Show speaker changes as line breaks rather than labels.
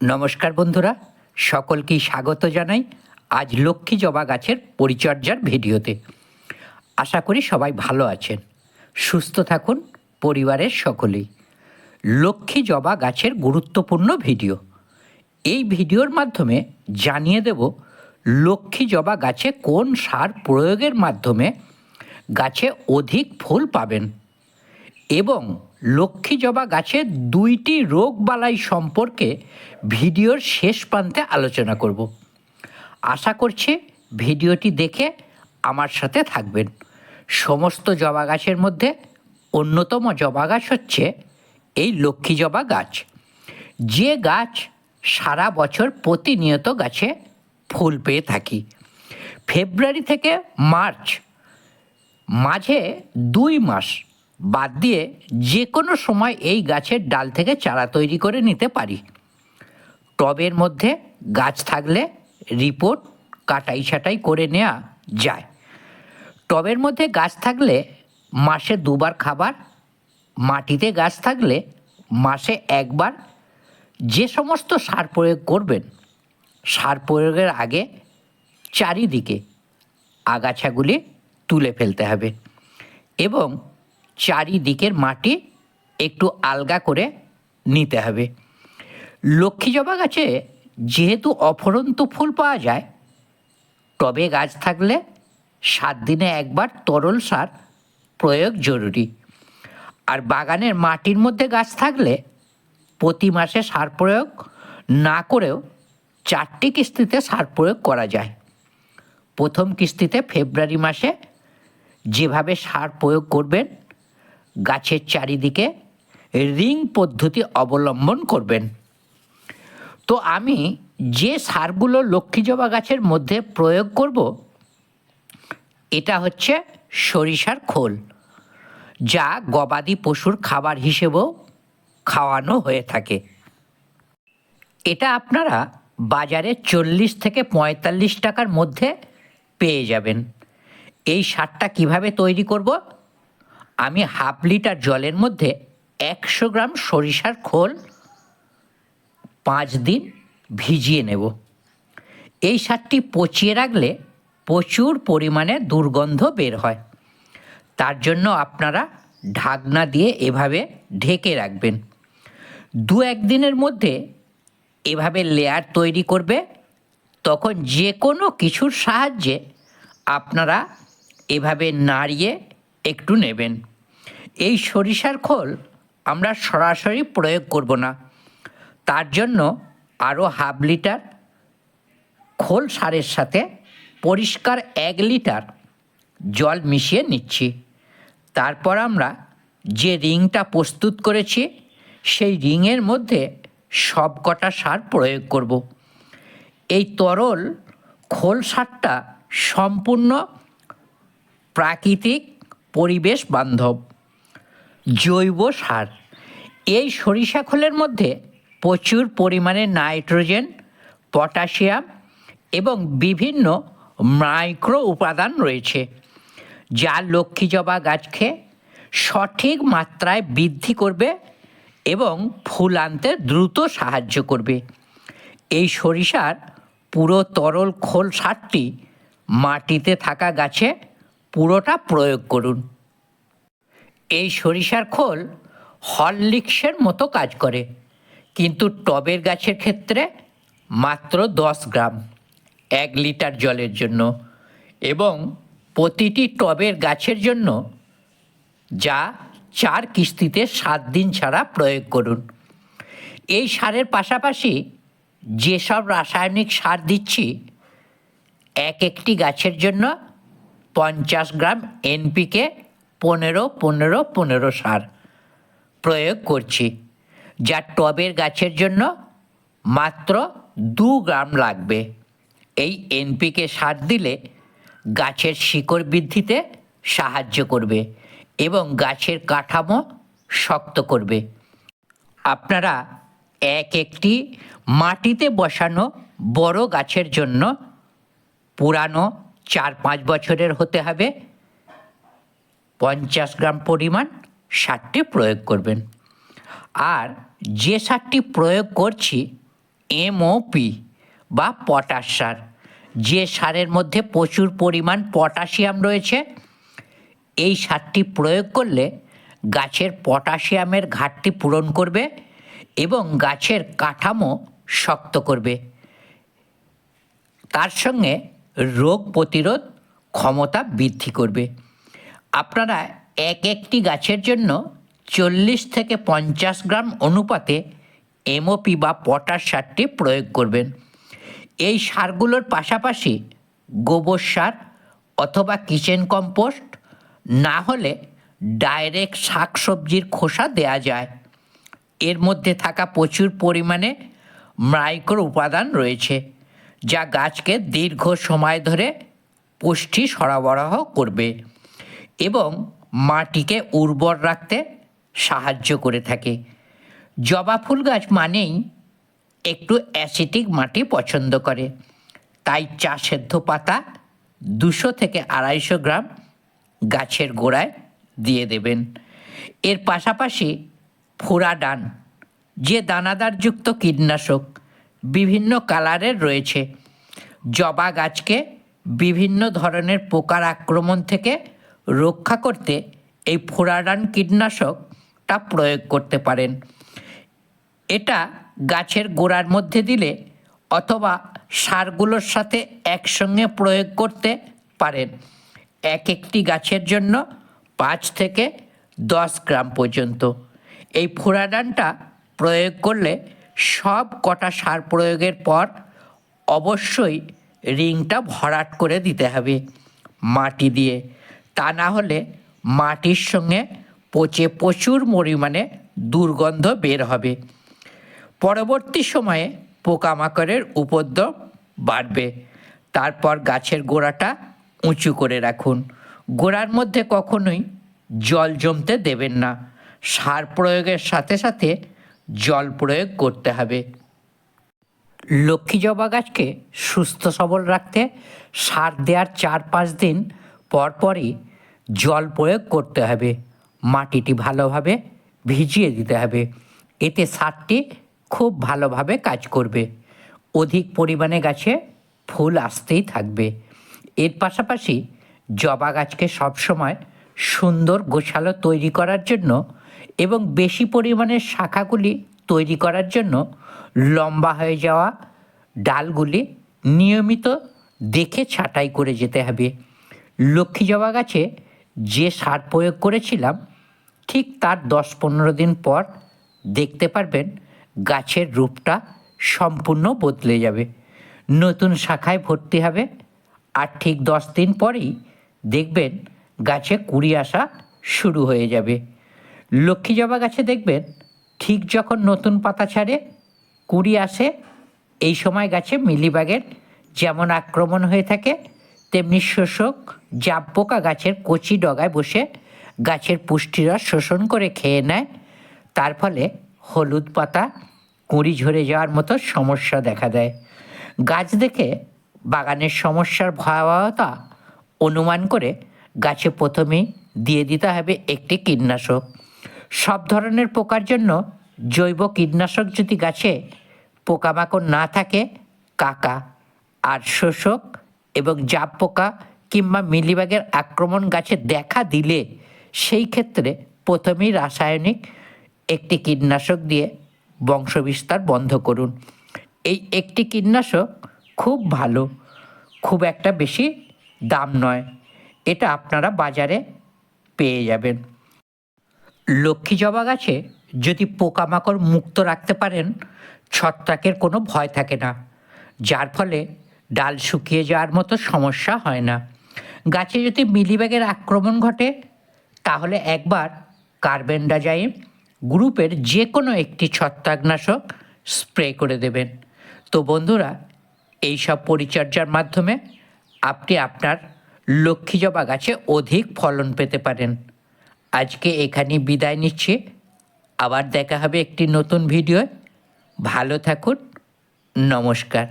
নমস্কার বন্ধুরা, সকলকেই স্বাগত জানাই আজ লক্ষ্মী জবা গাছের পরিচর্যার ভিডিওতে। আশা করি সবাই ভালো আছেন, সুস্থ থাকুন পরিবারের সকলেই। লক্ষ্মী জবা গাছের গুরুত্বপূর্ণ ভিডিও। এই ভিডিওর মাধ্যমে জানিয়ে দেব লক্ষ্মী জবা গাছে কোন সার প্রয়োগের মাধ্যমে গাছে অধিক ফুল পাবেন এবং লক্ষ্মী জবা গাছের দুইটি রোগ বালাই সম্পর্কে ভিডিওর শেষ প্রান্তে আলোচনা করব। আশা করছি ভিডিওটি দেখে আমার সাথে থাকবেন। সমস্ত জবা গাছের মধ্যে অন্যতম জবা গাছ হচ্ছে এই লক্ষ্মী জবা গাছ। যে গাছ সারা বছর প্রতিনিয়ত গাছে ফুল পেয়ে থাকি। ফেব্রুয়ারি থেকে মার্চ, মাঝে দুই মাস বাদ দিয়ে যে কোনো সময় এই গাছের ডাল থেকে চারা তৈরি করে নিতে পারি। টবের মধ্যে গাছ থাকলে রিপোর্ট কাটাই ছাটাই করে নেওয়া যায়। টবের মধ্যে গাছ থাকলে মাসে দুবার খাবার, মাটিতে গাছ থাকলে মাসে একবার। যে সমস্ত সার প্রয়োগ করবেন, সার প্রয়োগের আগে চারিদিকে আগাছাগুলি তুলে ফেলতে হবে এবং চারিদিকের মাটি একটু আলগা করে নিতে হবে। লক্ষ্মী জবা গাছে যেহেতু অফরন্ত ফুল পাওয়া যায়, টবে গাছ থাকলে সাত দিনে একবার তরল সার প্রয়োগ জরুরি। আর বাগানের মাটির মধ্যে গাছ থাকলে প্রতি মাসে সার প্রয়োগ না করেও চারটি কিস্তিতে সার প্রয়োগ করা যায়। প্রথম কিস্তিতে ফেব্রুয়ারি মাসে যেভাবে সার প্রয়োগ করবেন গাছের চারিদিকে রিং পদ্ধতি অবলম্বন করবেন। তো আমি যে সারগুলো লক্ষ্মী জবা গাছের মধ্যে প্রয়োগ করব, এটা হচ্ছে সরিষার খোল, যা গবাদি পশুর খাবার হিসেবেও খাওয়ানো হয়ে থাকে। এটা আপনারা বাজারে চল্লিশ থেকে পঁয়তাল্লিশ টাকার মধ্যে পেয়ে যাবেন। এই সারটা কীভাবে তৈরি করব? আমি হাফ লিটার জলের মধ্যে একশো গ্রাম সরিষার খোল পাঁচ দিন ভিজিয়ে নেব। এই সারটি পচিয়ে রাখলে প্রচুর পরিমাণে দুর্গন্ধ বের হয়। তার জন্য আপনারা ঢাকনা দিয়ে এভাবে ঢেকে রাখবেন। দু একদিনের মধ্যে এভাবে লেয়ার তৈরি করবে। তখন যে কোনো কিছুর সাহায্যে আপনারা এভাবে নাড়িয়ে একটু নেবেন। এই সরিষার খোল আমরা সরাসরি প্রয়োগ করব না। তার জন্য আরও হাফ লিটার খোল সারের সাথে পরিষ্কার এক লিটার জল মিশিয়ে নিচ্ছি। তারপর আমরা যে রিংটা প্রস্তুত করেছি, সেই রিংয়ের মধ্যে সব কটা সার প্রয়োগ করব। এই তরল খোল সারটা সম্পূর্ণ প্রাকৃতিক পরিবেশ বান্ধব, জৈব সার। এই সরিষা খোলের মধ্যে প্রচুর পরিমাণে নাইট্রোজেন, পটাশিয়াম এবং বিভিন্ন মাইক্রো উপাদান রয়েছে, যা লক্ষ্মী জবা গাছকে সঠিক মাত্রায় বৃদ্ধি করবে এবং ফুল আনতে দ্রুত সাহায্য করবে। এই সরিষার পুরো তরল খোল সারটি মাটিতে থাকা গাছে পুরোটা প্রয়োগ করুন। এই সরিষার খোল হরলিক্সের মতো কাজ করে, কিন্তু টবের গাছের ক্ষেত্রে মাত্র দশ গ্রাম, এক লিটার জলের জন্য এবং প্রতিটি টবের গাছের জন্য যা চার কিস্তিতে সাত দিন ছাড়া প্রয়োগ করুন। এই সারের পাশাপাশি যেসব রাসায়নিক সার দিচ্ছি, এক একটি গাছের জন্য পঞ্চাশ গ্রাম এনপিকে পনেরো পনেরো পনেরো সার প্রয়োগ করছি। যা টবের গাছের জন্য মাত্র দু গ্রাম লাগবে। এই এনপিকে সার দিলে গাছের শিকড় বৃদ্ধিতে সাহায্য করবে এবং গাছের কাঠামো শক্ত করবে। আপনারা এক একটি মাটিতে বসানো বড় গাছের জন্য পুরানো চার পাঁচ বছরের হতে হবে। পঞ্চাশ গ্রাম পরিমাণ সারটি প্রয়োগ করবেন। আর যে সারটি প্রয়োগ করছি এমওপি বা পটাশ সার, যে সারের মধ্যে প্রচুর পরিমাণ পটাশিয়াম রয়েছে, এই সারটি প্রয়োগ করলে গাছের পটাশিয়ামের ঘাটতি পূরণ করবে এবং গাছের কাঠামো শক্ত করবে। তার সঙ্গে রোগ প্রতিরোধ ক্ষমতা বৃদ্ধি করবে। আপনারা এক একটি গাছের জন্য চল্লিশ থেকে পঞ্চাশ গ্রাম অনুপাতে এমওপি বা পটাশ সারটি প্রয়োগ করবেন। এই সারগুলোর পাশাপাশি গোবর সার অথবা কিচেন কম্পোস্ট, না হলে ডাইরেক্ট শাকসবজির খোসা দেয়া যায়। এর মধ্যে থাকা প্রচুর পরিমাণে মাইক্রো উপাদান রয়েছে। যা গাছকে দীর্ঘ সময় ধরে পুষ্টি সরবরাহ করবে এবং মাটিকে উর্বর রাখতে সাহায্য করে থাকে। জবা ফুল গাছ মানেই একটু অ্যাসিটিক মাটি পছন্দ করে। তাই চা সেদ্ধ পাতা দুশো থেকে আড়াইশো গ্রাম গাছের গোড়ায় দিয়ে দেবেন। এর পাশাপাশি ফোড়া ফুরাডান, যে দানাদারযুক্ত কীটনাশক বিভিন্ন কালারের রয়েছে। জবা গাছকে বিভিন্ন ধরনের পোকার আক্রমণ থেকে রক্ষা করতে এই ফোরাডান কীটনাশকটা প্রয়োগ করতে পারেন। এটা গাছের গোড়ার মধ্যে দিলে অথবা সারগুলোর সাথে একসঙ্গে প্রয়োগ করতে পারেন। এক একটি গাছের জন্য পাঁচ থেকে দশ গ্রাম পর্যন্ত। এই ফোরাডানটা প্রয়োগ করলে সব কটা সার প্রয়োগের পর অবশ্যই রিংটা ভরাট করে দিতে হবে মাটি দিয়ে। তা না হলে মাটির সঙ্গে পচে প্রচুর পরিমাণে দুর্গন্ধ বের হবে। পরবর্তী সময়ে পোকামাকড়ের উপদ্রব বাড়বে। তারপর গাছের গোড়াটা উঁচু করে রাখুন। গোড়ার মধ্যে কখনোই জল জমতে দেবেন না। সার প্রয়োগের সাথে সাথে জল প্রয়োগ করতে হবে। লক্ষ্মী জবা গাছকে সুস্থ সবল রাখতে সার দেওয়ার চার পাঁচ দিন পরপরই জল প্রয়োগ করতে হবে। মাটিটি ভালোভাবে ভিজিয়ে দিতে হবে। এতে সারটি খুব ভালোভাবে কাজ করবে। অধিক পরিমাণে গাছে ফুল আসতেই থাকবে। এর পাশাপাশি জবা গাছকে সবসময় সুন্দর গোছালো তৈরি করার জন্য এবং বেশি পরিমাণে শাখাগুলি তৈরি করার জন্য লম্বা হয়ে যাওয়া ডালগুলি নিয়মিত দেখে ছাঁটাই করে যেতে হবে। লক্ষ্মী জবা গাছে যে সার প্রয়োগ করেছিলাম, ঠিক তার দশ পনেরো দিন পর দেখতে পারবেন গাছের রূপটা সম্পূর্ণ বদলে যাবে। নতুন শাখায় ভর্তি হবে আর ঠিক দশ দিন পরেই দেখবেন গাছে কুড়ি আসা শুরু হয়ে যাবে। লক্ষ্মী জবা গাছে দেখবেন, ঠিক যখন নতুন পাতা ছাড়ে, কুড়ি আসে, এই সময় গাছে মিলিবাগের যেমন আক্রমণ হয়ে থাকে, তেমনি শোষক জাপ পোকা গাছের কচি ডগায় বসে গাছের পুষ্টিরস শোষণ করে খেয়ে নেয়। তার ফলে হলুদ পাতা, কুঁড়ি ঝরে যাওয়ার মতো সমস্যা দেখা দেয়। গাছ দেখে বাগানের সমস্যার ভয়াবহতা অনুমান করে গাছে প্রথমেই দিয়ে দিতে হবে একটি কীটনাশক। সব ধরনের পোকার জন্য জৈব কীটনাশক যদি গাছে পোকামাকড় না থাকে, কাকা আর শোষক এবং জাপ পোকা কিংবা মিলিবাগের আক্রমণ গাছে দেখা দিলে সেই ক্ষেত্রে প্রথমেই রাসায়নিক একটি কীটনাশক দিয়ে বংশবিস্তার বন্ধ করুন। এই একটি কীটনাশক খুব ভালো, খুব একটা বেশি দাম নয়। এটা আপনারা বাজারে পেয়ে যাবেন। লক্ষ্মী জবা গাছে যদি পোকামাকড় মুক্ত রাখতে পারেন, ছত্রাকের কোনো ভয় থাকে না। যার ফলে ডাল শুকিয়ে যাওয়ার মতো সমস্যা হয় না। গাছে যদি মিলিব্যাগের আক্রমণ ঘটে, তাহলে একবার কার্বেন্ডাজাইম গ্রুপের যে কোনো একটি ছত্রাকনাশক স্প্রে করে দেবেন। তো বন্ধুরা এই সব পরিচর্যার মাধ্যমে আপনি আপনার লক্ষ্মী জবা গাছে অধিক ফলন পেতে পারেন। আজকে এখানে বিদায় নিচ্ছি। আবার দেখা হবে একটি নতুন ভিডিও ভালো থাকুন। নমস্কার।